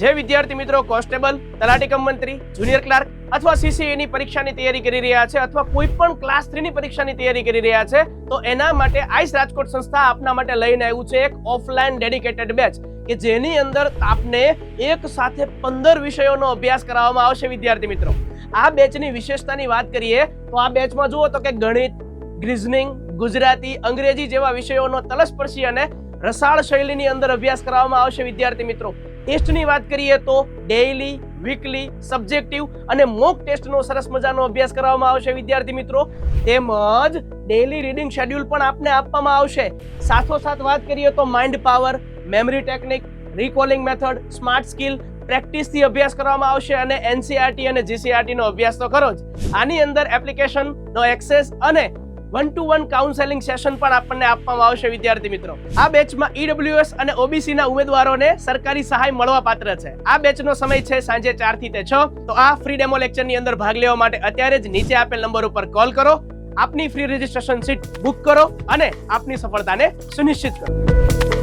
જે વિદ્યાર્થી મિત્રો કોન્સ્ટેબલ, તલાટી કમ મંત્રી, જુનિયર ક્લાર્ક અથવા CCA ની પરીક્ષાની તૈયારી કરી રહ્યા છે અથવા કોઈ પણ ક્લાસની પરીક્ષાની તૈયારી કરી રહ્યા છે, તો એના માટે આઈસ રાજકોટ સંસ્થા આપના માટે લઈને આવ્યું છે એક ઓફલાઈન ડેડિકેટેડ બેચ કે જેની અંદર આપને એક સાથે પંદર વિષયોનો અભ્યાસ કરાવવામાં આવશે વિદ્યાર્થી મિત્રો. આ બેચની વિશેષતાની વાત કરીએ, તો આ બેચમાં જુઓ તો કે ગણિત, ગ્રીઝનિંગ, ગુજરાતી, અંગ્રેજી જેવા વિષયોનો તલસ્પર્શી અને રસાળ શૈલીની અંદર અભ્યાસ કરાવવામાં આવશે વિદ્યાર્થી મિત્રો. ટેસ્ટની વાત કરીએ તો ડેઇલી વીકલી સબ્જેક્ટિવ અને મોક ટેસ્ટનો સરસ મજાનો અભ્યાસ કરવામાં આવશે, વિદ્યાર્થી મિત્રો. તેમજ ડેઇલી રીડિંગ શેડ્યુલ પણ આપને આપવામાં આવશે. સાથોસાથ વાત કરીએ તો mind power memory technique recalling method smart skill પ્રેક્ટિસથી અભ્યાસ કરવામાં આવશે અને એનસીઆરટી અને જીસીઆરટીનો અભ્યાસ તો ખરો જ. આની અંદર એપ્લિકેશનનો એક્સેસ અને one to one counselling session પણ આપણને આપવામાં આવશે, વિદ્યાર્થી મિત્રો. આ બેચમાં ઈડબ્લ્યુએસ અને ઓબીસી ના ઉમેદવારોને સરકારી સહાય મળવા પાત્ર છે. આ બેચનો સમય છે સાંજે ચારથી તે છ. તો આ ફ્રી ડેમો લેક્ચરની અંદર ભાગ લેવા માટે અત્યારે જ નીચે આપેલ નંબર ઉપર કોલ કરો. આપની ફ્રી રજીસ્ટ્રેશન સીટ બુક કરો અને આપની સફળતાને સુનિશ્ચિત કરો.